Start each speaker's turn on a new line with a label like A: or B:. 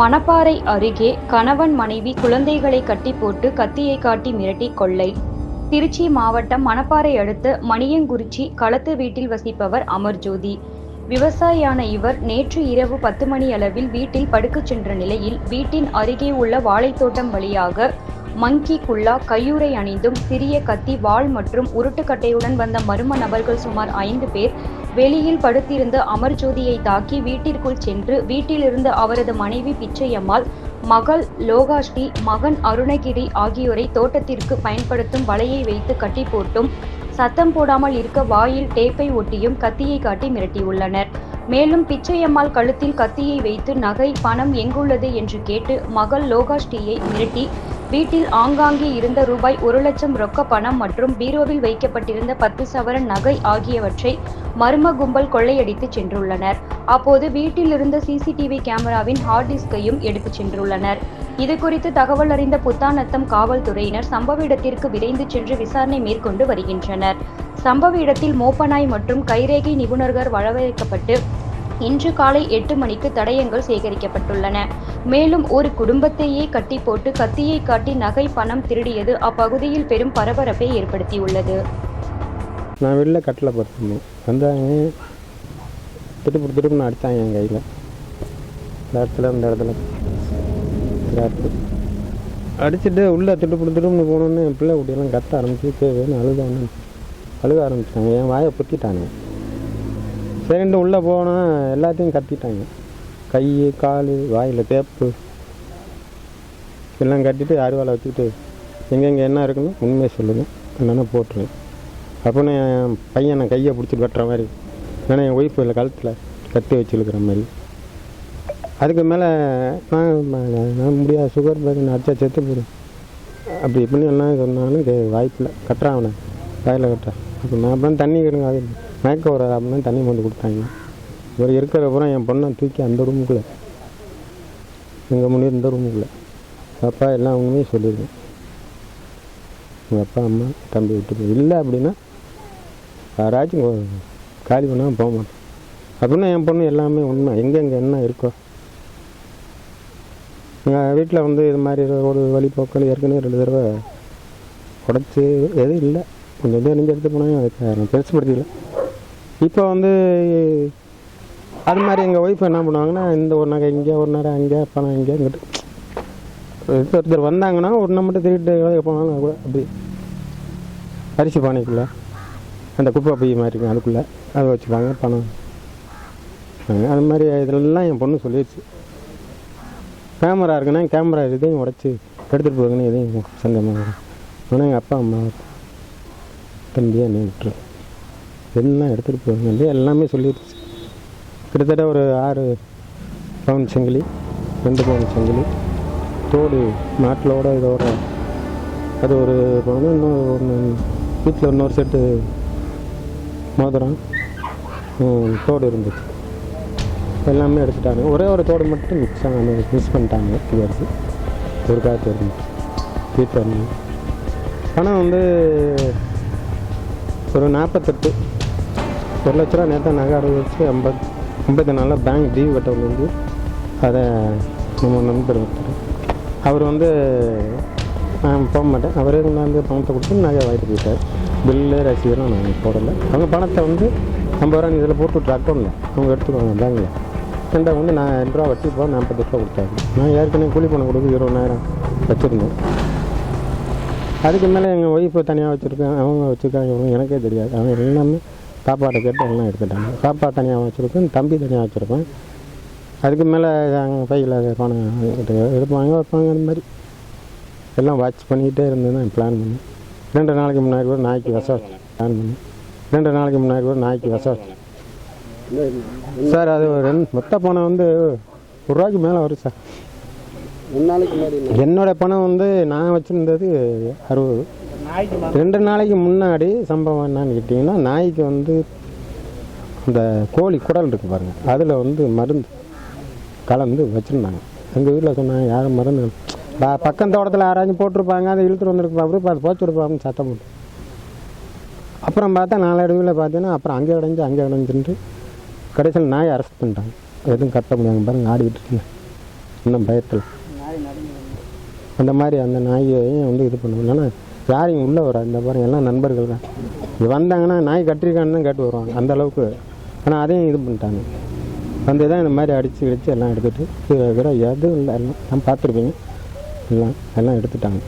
A: மணப்பாறை அருகே கணவன் மனைவி குழந்தைகளை கட்டி போட்டு கத்தியை காட்டி மிரட்டி கொள்ளை. திருச்சி மாவட்டம் மணப்பாறை அடுத்த மணியங்குறிச்சி களத்து வீட்டில் வசிப்பவர் அமர்ஜோதி. விவசாயியான இவர் நேற்று இரவு பத்து மணி அளவில் வீட்டில் படுக்கச் சென்ற நிலையில் வீட்டின் அருகே உள்ள வாழைத்தோட்டம் வழியாக மங்கி குல்லா கையுறை அணிந்தும் சிறிய கத்தி வாள் மற்றும் உருட்டுக்கட்டையுடன் வந்த மர்ம நபர்கள் சுமார் ஐந்து பேர் வெளியில் படுத்திருந்த அமர்ஜோதியை தாக்கி வீட்டிற்குள் சென்று வீட்டிலிருந்து அவரது மனைவி பிச்சையம்மாள் மகள் லோகாஸ்ரீ மகன் அருணகிரி ஆகியோரை தோட்டத்திற்கு பயன்படுத்தும் வலையை வைத்து கட்டி போட்டும் சத்தம் போடாமல் இருக்க வாயில் டேப்பை ஒட்டியும் கத்தியை காட்டி மிரட்டியுள்ளனர். மேலும் பிச்சையம்மாள் கழுத்தில் கத்தியை வைத்து நகை பணம் எங்குள்ளது என்று கேட்டு மகள் லோகாஸ்ரீயை மிரட்டி வீட்டில் ஆங்காங்கே இருந்த ரூபாய் ஒரு லட்சம் ரொக்க பணம் மற்றும் பீரோவில் வைக்கப்பட்டிருந்த பத்து சவரன் நகை ஆகியவற்றை மர்ம கும்பல் கொள்ளையடித்து சென்றுள்ளனர். அப்போது வீட்டில் இருந்த சிசிடிவி கேமராவின் ஹார்ட் டிஸ்கையும் எடுத்துச் சென்றுள்ளனர். இது குறித்து தகவல் அறிந்த புத்தாநத்தம் காவல்துறையினர் சம்பவ இடத்திற்கு விரைந்து சென்று விசாரணை மேற்கொண்டு வருகின்றனர். சம்பவ இடத்தில் மோப்பனாய் மற்றும் கைரேகை நிபுணர்கள் வரவழைக்கப்பட்டு இன்று காலை எட்டு மணிக்கு தடயங்கள் சேகரிக்கப்பட்டுள்ளன. மேலும் ஒரு குடும்பத்தையே கட்டி போட்டு கத்தியை காட்டி நகை பணம் திருடியது அப்பகுதியில் பெரும் பரபரப்பை ஏற்படுத்தியுள்ளது.
B: நான் வெளில கட்டில் படுத்திருந்தேன். வந்தாங்க. திருப்பு நான் அடித்தாங்க என் கையில். இந்த இடத்துல இந்த இடத்துல. இடத்துல. அடிச்சுட்டு உள்ளே திட்டு திரும்புன்னு போனோன்னு என் பிள்ளை குட்டியெல்லாம் கத்த ஆரம்பிச்சு வேணும் அழுதானு அழுக ஆரம்பிச்சிட்டாங்க. என் வாயை பொத்திட்டாங்க. சரின்ட்டு உள்ளே போனால் எல்லாத்தையும் கத்திட்டாங்க. கை கால் வாயில் தேப்பு. எல்லாம் கட்டிட்டு அருவாளை வச்சுக்கிட்டு எங்கெங்கே என்ன இருக்குன்னு உண்மையை சொல்லுங்கள் என்னென்ன போட்டுருவேன் அப்போன்னு என் பையனை கையை பிடிச்சிட்டு வெட்டுற மாதிரி. ஏன்னா என் ஒய்ஃப் இல்லை கழுத்தில் கத்தி வச்சுருக்கிற மாதிரி. அதுக்கு மேலே நான் முடியாது சுகர் பேஷண்ட் அடிச்சா செத்து போயிடும். அப்படி இப்படின்னு என்ன சொன்னாலும் கே வாய்ப்பில்லை கட்டுறான் அவனை. வாயில் கட்டுறான் அப்போ நான் அப்புறம் தண்ணி கிடுங்க அது மயக்க வர அப்படின்னு தண்ணி கொண்டு கொடுத்தாங்க. இவர் இருக்கிற அப்புறம் என் பொண்ணை தூக்கி அந்த ரூமுக்குள்ளே எங்கள் முன்னே இந்த ரூமுக்குள்ளே அப்பா எல்லாம் உண்மையும் சொல்லிடுவேன் உங்கள் அப்பா அம்மா தம்பி விட்டு இல்லை அப்படின்னா யாராச்சும் காலி பண்ணாமல் போக மாட்டேன். அப்படின்னா என் பொண்ணு எல்லாமே உண்மை. எங்கெங்கே என்ன இருக்கோ. எங்கள் வீட்டில் வந்து இது மாதிரி ஒரு வழிபோக்கள் ஏற்கனவே ரெண்டு தடவை உடச்சி எதுவும் இல்லை. கொஞ்சம் கொஞ்சம் நெஞ்சு எடுத்து போனாங்க அதுக்கு நான் பெருசுப்படுத்திக்கல இப்போ வந்து அது மாதிரி எங்கள் ஒய்ஃப் என்ன பண்ணுவாங்கன்னா இந்த ஒரு நகை இங்கே ஒரு நேரம் அங்கே பணம் இங்கே இங்கிட்டு. ஒருத்தர் ஒருத்தர் வந்தாங்கன்னா ஒன்று மட்டும் திருட்டு போனாலும் கூட அப்படி. அரிசி பானைக்குள்ளே. அந்த குப்பை பை மாதிரி இருக்கும் அதுக்குள்ளே. அதை வச்சுப்பாங்க பணம். அது மாதிரி இதெல்லாம் என் பொண்ணு சொல்லிடுச்சு கேமரா இருக்குன்னா கேமரா இதையும் உடச்சி எடுத்துகிட்டு போகுங்கன்னு எதையும் சந்தேகமாக ஆனால் எங்கள் அப்பா அம்மா தம்பியாக நீ விட்டுரு எல்லாம் எடுத்துகிட்டு போகுங்க எல்லாமே சொல்லிடுச்சு கிட்டத்தட்ட ஒரு ஆறு பவுன் செங்கிலி ரெண்டு பவுன் செங்கிலி. தோடு மாட்டிலோட இதோட. அது ஒரு பவுன் இன்னொரு ஒன்று வீட்டில் இன்னொரு செட்டு மோதிரம் தோடு இருந்துச்சு. எல்லாமே எடுத்துட்டாங்க. ஒரே ஒரு தோடு மட்டும் மிக்ஸ் ஆன மிஸ் பண்ணிட்டாங்க எடுத்து ஒரு காற்று இருந்துச்சு. வீட்டில் ஆனால் பணம் வந்து ஒரு நாற்பத்தெட்டு. ஒரு லட்ச ரூபா நேற்று நகை அடகு வச்சு ஐம்பது ஐம்பத்தி நாலில் பேங்க் டியூ கட்டவங்க வந்து அதை நம்ம நண்பர் அவர் வந்து நான் போக மாட்டேன் அவரே கொண்டாந்து பணத்தை கொடுத்து நகையை வாங்கிட்டு போயிட்டார். பில்லு ரசீதெல்லாம் நான் போடலை. அவங்க பணத்தை வந்து ஐம்பது ரூபா இதில் போட்டு விட்ரு அக்கௌண்ட்டில் அவங்க எடுத்துக்குவாங்க பேங்கில் ரெண்டாவது வந்து நான் ரெண்டு ரூபா வட்டி போக நாற்பது ரூபா கொடுத்தாரு. நான் ஏற்கனவே கூலி பணம் கொடுத்து இருபதாயிரம் வச்சுருந்தேன். அதுக்கு மேலே எங்கள் ஒய்ஃபு தனியாக வச்சுருக்கேன் அவங்க வச்சுருக்காங்க இவங்க எனக்கே தெரியாது. அவங்க எல்லாமே சாப்பாட்டை கேட்டு எல்லாம் எடுத்துட்டாங்க. சாப்பாடு தனியாக வச்சுருக்கேன் தம்பி தனியாக வச்சுருப்பேன் அதுக்கு மேலே அங்கே பையில் பணம் எடுப்பாங்க வைப்பாங்க அந்த மாதிரி. எல்லாம் வாட்ச் பண்ணிக்கிட்டே இருந்து தான் பிளான் பண்ணி ரெண்டு நாளைக்கு முன்னாடி கூட நாய்க்கு விஷம் வச்சு பிளான் பண்ணி ரெண்டு நாளைக்கு முன்னாடி கூட நாய்க்கு விஷம் வச்சு சார் அது ஒரு ரெண்டு மொத்த பணம் வந்து ஒரு ரூபாய்க்கு மேலே வரும் சார். என்னோட பணம் வந்து நான் வச்சுருந்தது அறுபது. ரெண்டு நாளைக்கு முன்னாடி சம்பவம் என்னன்னு கேட்டிங்கன்னா நாய்க்கு வந்து இந்த கோழி குடல் இருக்கு பாருங்கள் அதில் வந்து மருந்து கலந்து வச்சுருந்தாங்க. எங்கள் வீட்டில் சொன்னாங்க யாரும் மருந்து பக்கம் தோட்டத்தில் யாராச்சும் போட்டிருப்பாங்க அதை இழுத்துட்டு வந்திருக்கு அப்படி அது போச்சு விடுப்பாங்கன்னு சத்தம் போட்டு. அப்புறம் பார்த்தா நாளடைவில் பார்த்தீங்கன்னா அப்புறம் அங்கே உடைஞ்சு அங்கே உடைஞ்சுட்டு கடைசியில் நாயை அரெஸ்ட் பண்ணிட்டாங்க. எதுவும் கட்ட முடியாங்க பாருங்க ஆடிக்கிட்டு இருக்கேன் இன்னும் பயத்தில். அந்த மாதிரி அந்த நாயையும் வந்து இது பண்ணுவோம் ஏன்னா யாரையும் உள்ளே வரா இந்த பாருங்க எல்லாம் நண்பர்கள் தான். இது வந்தாங்கன்னா நாய் கட்டிருக்கான்னு தான் கேட்டு வருவாங்க அந்த அளவுக்கு. ஆனால் அதையும் இது பண்ணிட்டாங்க. வந்து தான் இந்த மாதிரி அடித்து கிடிச்சு எல்லாம் எடுத்துகிட்டு கீழே கீழே எதுவும் இல்லை எல்லாம். நான் பார்த்துருப்பீங்க எல்லாம் எல்லாம் எடுத்துட்டாங்க.